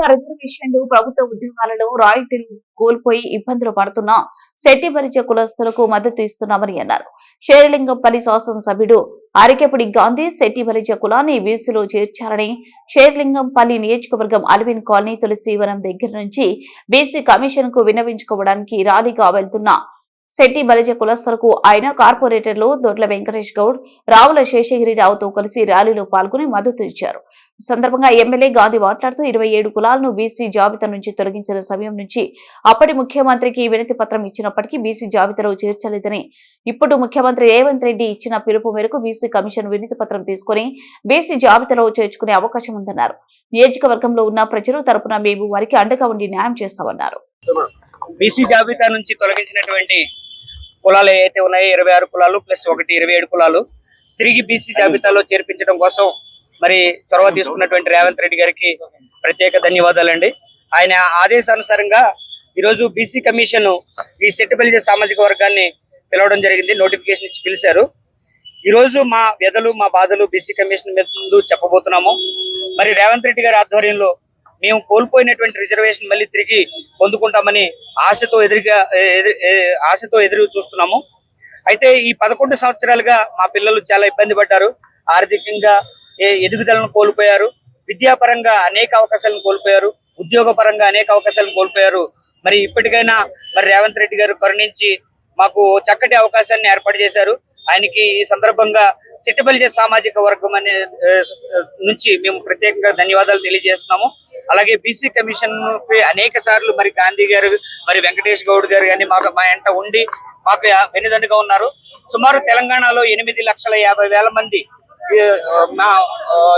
సందర్భంగా రిజర్వేషన్లు ప్రభుత్వ ఉద్యోగాలలో రాయితీలు కోల్పోయి ఇబ్బందులు పడుతున్న శెట్టిపరిచే కులస్తులకు మద్దతు ఇస్తున్నామని అన్నారు. శాసన శాసనసభ్యుడు అరికెపుడి గాంధీ శెట్టిపరిచే కులాన్ని బీసీలో చేర్చాలని షేర్లింగంపల్లి నియోజకవర్గం అల్విన్ కాలనీ తులసీవనం దగ్గర నుంచి బీసీ కమిషన్కు విన్నవించుకోవడానికి ర్యాలీగా వెళ్తున్న శెట్టి బలిజ కులస్థలకు ఆయన కార్పొరేటర్లు దొడ్ల వెంకటేష్ గౌడ్ రావుల శేషగిరిరావుతో కలిసి ర్యాలీలో పాల్గొని మద్దతు ఇచ్చారు. సందర్భంగా ఎమ్మెల్యే గాంధీ మాట్లాడుతూ ఇరవై ఏడు కులాలను బీసీ జాబితా నుంచి తొలగించిన సమయం నుంచి అప్పటి ముఖ్యమంత్రికి వినతి పత్రం ఇచ్చినప్పటికీ బీసీ జాబితాలో చేర్చలేదని ఇప్పుడు ముఖ్యమంత్రి రేవంత్ రెడ్డి ఇచ్చిన పిలుపు మేరకు బీసీ కమిషన్ వినతి పత్రం తీసుకుని బీసీ జాబితాలో చేర్చుకునే అవకాశం ఉందన్నారు. నియోజకవర్గంలో ఉన్న ప్రజలు తరపున మేము వారికి అండగా ఉండి న్యాయం చేస్తామన్నారు. బీసీ జాబితా నుంచి తొలగించినటువంటి కులాలు ఏవైతే ఉన్నాయో ఇరవై ఆరు కులాలు ప్లస్ ఒకటి ఇరవై ఏడు కులాలు తిరిగి బీసీ జాబితాలో చేర్పించడం కోసం మరి చొరవ తీసుకున్నటువంటి రేవంత్ రెడ్డి గారికి ప్రత్యేక ధన్యవాదాలండి. ఆయన ఆదేశానుసారంగా ఈరోజు బీసీ కమిషన్ ఈ సెట్టుబెల్జే సామాజిక వర్గాన్ని పిలవడం జరిగింది నోటిఫికేషన్ ఇచ్చి పిలిచారు. ఈ రోజు మా వ్యధలు మా బాధలు బీసీ కమిషన్ మీద ముందు చెప్పబోతున్నాము. మరి రేవంత్ రెడ్డి గారి ఆధ్వర్యంలో మేము కోల్పోయినటువంటి రిజర్వేషన్ మళ్ళీ తిరిగి పొందుకుంటామని ఆశతో ఎదురుగా ఆశతో ఎదురు చూస్తున్నాము. అయితే ఈ పదకొండు సంవత్సరాలుగా మా పిల్లలు చాలా ఇబ్బంది పడ్డారు. ఆర్థికంగా ఎదుగుదలను కోల్పోయారు. విద్యాపరంగా అనేక అవకాశాలను కోల్పోయారు. ఉద్యోగ పరంగా అనేక అవకాశాలను కోల్పోయారు. మరి ఇప్పటికైనా మరి రేవంత్ రెడ్డి గారు కరుణించి మాకు చక్కటి అవకాశాన్ని ఏర్పాటు చేశారు. ఆయనకి ఈ సందర్భంగా సిట్టిపల్లి సామాజిక వర్గం అనే నుంచి మేము ప్రత్యేకంగా ధన్యవాదాలు తెలియజేస్తున్నాము. అలాగే బీసీ కమిషన్కి అనేక సార్లు మరి గాంధీ గారు మరి వెంకటేష్ గౌడ్ గారు కానీ మాకు మా ఎంట ఉండి మాకు వెన్నుదండుగా ఉన్నారు. సుమారు తెలంగాణలో ఎనిమిది లక్షల యాభై వేల మంది మా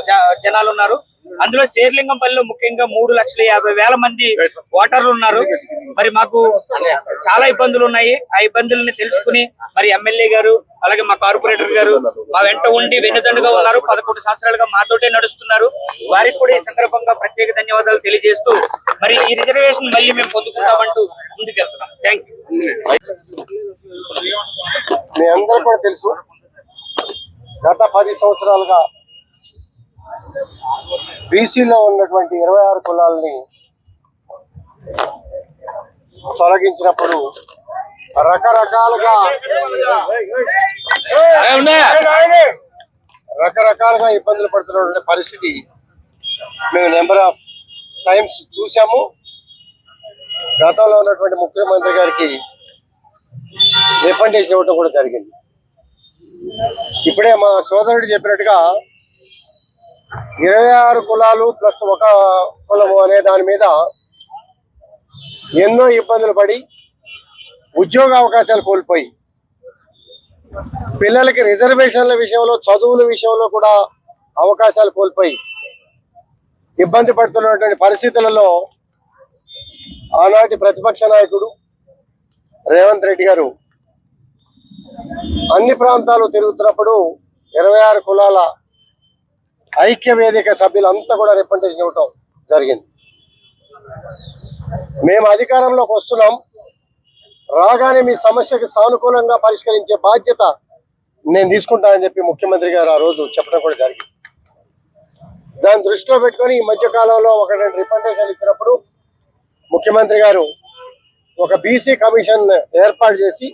జ- జనాలు ఉన్నారు. అందులో శేర్లింగంపల్లిలో ముఖ్యంగా మూడు లక్షల యాభై వేల మంది ఓటర్లు ఉన్నారు. మరి మాకు చాలా ఇబ్బందులు ఉన్నాయి. ఆ ఇబ్బందుల్ని తెలుసుకుని మరి ఎమ్మెల్యే గారు అలాగే మా కార్పొరేటర్ గారు మా వెంట ఉండి వెన్నుదండుగా ఉన్నారు. పదకొండు సంవత్సరాలుగా మాతోటే నడుస్తున్నారు. వారికి కూడా ఈ సందర్భంగా ప్రత్యేక ధన్యవాదాలు తెలియజేస్తూ మరి ఈ రిజర్వేషన్ మళ్ళీ మేము పొందుకుంటామంటూ ముందుకెళ్తున్నాం. థ్యాంక్ యూ మీ అందరూ కూడా తెలుసు గత పది సంవత్సరాలుగా బీసీలో ఉన్నటువంటి ఇరవై ఆరు కులాలని తొలగించినప్పుడు రకరకాలుగా రకరకాలుగా ఇబ్బందులు పడుతున్నటువంటి పరిస్థితి మేము నెంబర్ ఆఫ్ టైమ్స్ చూసాము గతంలో ఉన్నటువంటి ముఖ్యమంత్రి గారికి రికమెండేషన్ ఇవ్వడం కూడా జరిగింది. ఇప్పుడే మా సోదరుడు చెప్పినట్టుగా ఇరవై ఆరు కులాలు ప్లస్ ఒక కులము అనే దాని మీద ఎన్నో ఇబ్బందులు పడి ఉద్యోగ అవకాశాలు కోల్పోయి పిల్లలకి రిజర్వేషన్ల విషయంలో చదువుల విషయంలో కూడా అవకాశాలు కోల్పోయి ఇబ్బంది పడుతున్నటువంటి పరిస్థితులలో ఆనాటి ప్రతిపక్ష నాయకుడు రేవంత్ రెడ్డి గారు అన్ని ప్రాంతాలు తిరుగుతున్నప్పుడు ఇరవై ఆరు కులాల ఐక్య వేదిక సభ్యులంతా కూడా రిప్రజెంటేషన్ ఇవ్వటం జరిగింది. మేము అధికారంలోకి వస్తున్నాం. రాగానే మీ సమస్యకి సానుకూలంగా పరిష్కరించే బాధ్యత నేను తీసుకుంటానని చెప్పి ముఖ్యమంత్రి గారు ఆ రోజు చెప్పడం కూడా జరిగింది. దాన్ని దృష్టిలో పెట్టుకొని ఈ మధ్య కాలంలో ఒక రెండు రిప్రజెంటేషన్ ఇచ్చినప్పుడు ముఖ్యమంత్రి గారు ఒక బీసీ కమిషన్ ఏర్పాటు చేసి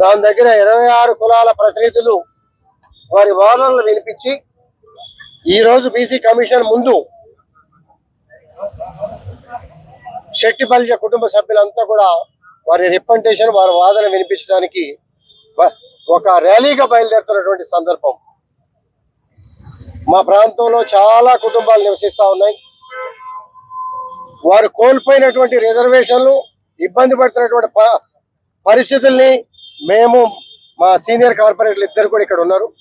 దాని దగ్గర ఇరవై ఆరు కులాల ప్రతినిధులు వారి వాదనలు వినిపించి ఈ రోజు బీసీ కమిషన్ ముందు శెట్టి బలిజ కుటుంబ సభ్యులంతా కూడా వారి రిప్రజెంటేషన్ వారి వాదన వినిపించడానికి ఒక ర్యాలీగా బయలుదేరుతున్నటువంటి సందర్భం. మా ప్రాంతంలో చాలా కుటుంబాలు నివసిస్తూ ఉన్నాయి. వారు కోల్పోయినటువంటి రిజర్వేషన్లు ఇబ్బంది పడుతున్నటువంటి ప- పరిస్థితుల్ని మేము మా సీనియర్ కార్పొరేటర్లు ఇద్దరు కూడా ఇక్కడ ఉన్నారు.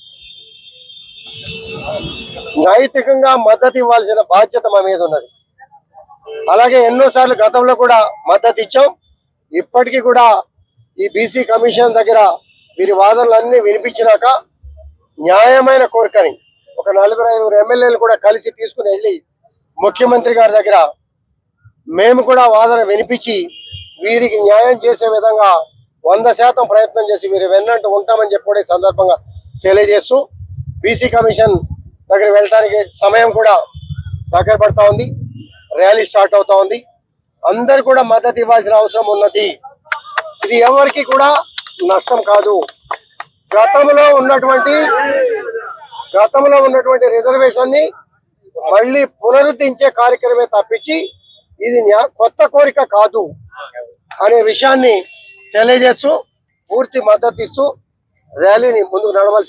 నైతికంగా మద్దతు ఇవ్వాల్సిన బాధ్యత మా మీద ఉన్నది. అలాగే ఎన్నోసార్లు గతంలో కూడా మద్దతు ఇచ్చాం. ఇప్పటికీ కూడా ఈ బీసీ కమిషన్ దగ్గర వీరి వాదనలన్నీ వినిపించినాక న్యాయమైన కోరికని ఒక నలుగురు ఐదుగురు ఎమ్మెల్యేలు కూడా కలిసి తీసుకుని వెళ్ళి ముఖ్యమంత్రి గారి దగ్గర మేము కూడా వాదన వినిపించి వీరికి న్యాయం చేసే విధంగా వంద శాతం ప్రయత్నం చేసి వీరు వెన్నంటూ ఉంటామని చెప్పి సందర్భంగా తెలియజేస్తూ బీసీ కమిషన్ దగ్గర వెళ్ళడానికి సమయం కూడా దగ్గర పడతా ఉంది. ర్యాలీ స్టార్ట్ అవుతా ఉంది. అందరు కూడా మద్దతు ఇవ్వాల్సిన అవసరం ఉన్నది. ఇది ఎవరికి కూడా నష్టం కాదు. గతంలో ఉన్నటువంటి గతంలో ఉన్నటువంటి రిజర్వేషన్ని మళ్ళీ పునరుద్ధరించే కార్యక్రమే తప్పించి ఇది కొత్త కోరిక కాదు అనే విషయాన్ని తెలియజేస్తూ పూర్తి మద్దతు ఇస్తూ ర్యాలీని ముందుకు నడవలసి